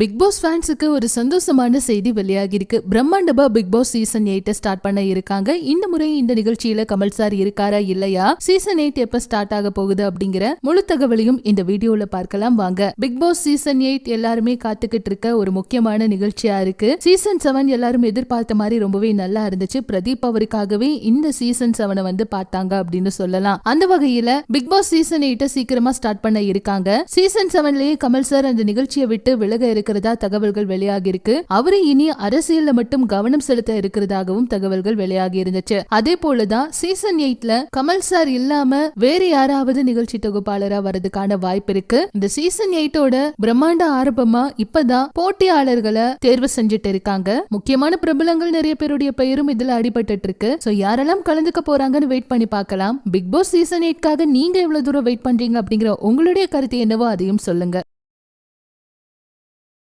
Big pass ஃபேன்ஸுக்கு ஒரு சந்தோஷமான செய்தி வெளியாகிருக்கு பிரம்மாண்டபா பிக் பாஸ் சீசன் எயிட்ட ஸ்டார்ட் பண்ண இருக்காங்க. இந்த முறை இந்த நிகழ்ச்சியில கமல் சார் இருக்காரா இல்லையா? சீசன் எயிட் எப்ப ஸ்டார்ட் ஆக போகுது அப்படிங்கிற முழு தகவலையும் இந்த வீடியோல பார்க்கலாம் வாங்க. பிக் பாஸ் சீசன் எயிட் எல்லாருமே காத்துக்கிட்டு இருக்க ஒரு முக்கியமான நிகழ்ச்சியா இருக்கு. சீசன் செவன் எல்லாரும் எதிர்பார்த்த மாதிரி ரொம்பவே நல்லா இருந்துச்சு. பிரதீப் அவருக்காகவே இந்த சீசன் செவனை வந்து பார்த்தாங்க அப்படின்னு சொல்லலாம். அந்த வகையில பிக் பாஸ் சீசன் எயிட்ட சீக்கிரமா ஸ்டார்ட் பண்ண இருக்காங்க. சீசன் செவன்லயே கமல் சார் அந்த நிகழ்ச்சியை விட்டு விலக இருக்கிறதா தகவல்கள் வெளியாகி இருக்கு அவரு இனி அரசியல்ல மட்டும் கவனம் செலுத்த இருக்கிறதாகவும் தகவல்கள் வெளியாகி இருந்துச்சு அதே போலதான் சீசன் எயிட்ல கமல் சார் இல்லாம வேற யாராவது நிகழ்ச்சி தொகுப்பாளரா வரதுக்கான வாய்ப்பு இருக்கு. இந்த சீசன் எயிட்டோட பிரம்மாண்ட ஆரம்பமா இப்பதான் போட்டியாளர்களை தேர்வு செஞ்சுட்டு இருக்காங்க. முக்கியமான பிரபலங்கள் நிறைய பேருடைய பெயரும் இதுல அடிபட்டு இருக்கு. சோ யாரெல்லாம் கலந்துக்க போறாங்கன்னு வெயிட் பண்ணி பார்க்கலாம். பிக் பாஸ் சீசன் எயிட்காக நீங்க எவ்வளவு தூரம் வெயிட் பண்றீங்க அப்படிங்கிற உங்களுடைய கருத்து என்னவோ அதையும் சொல்லுங்க.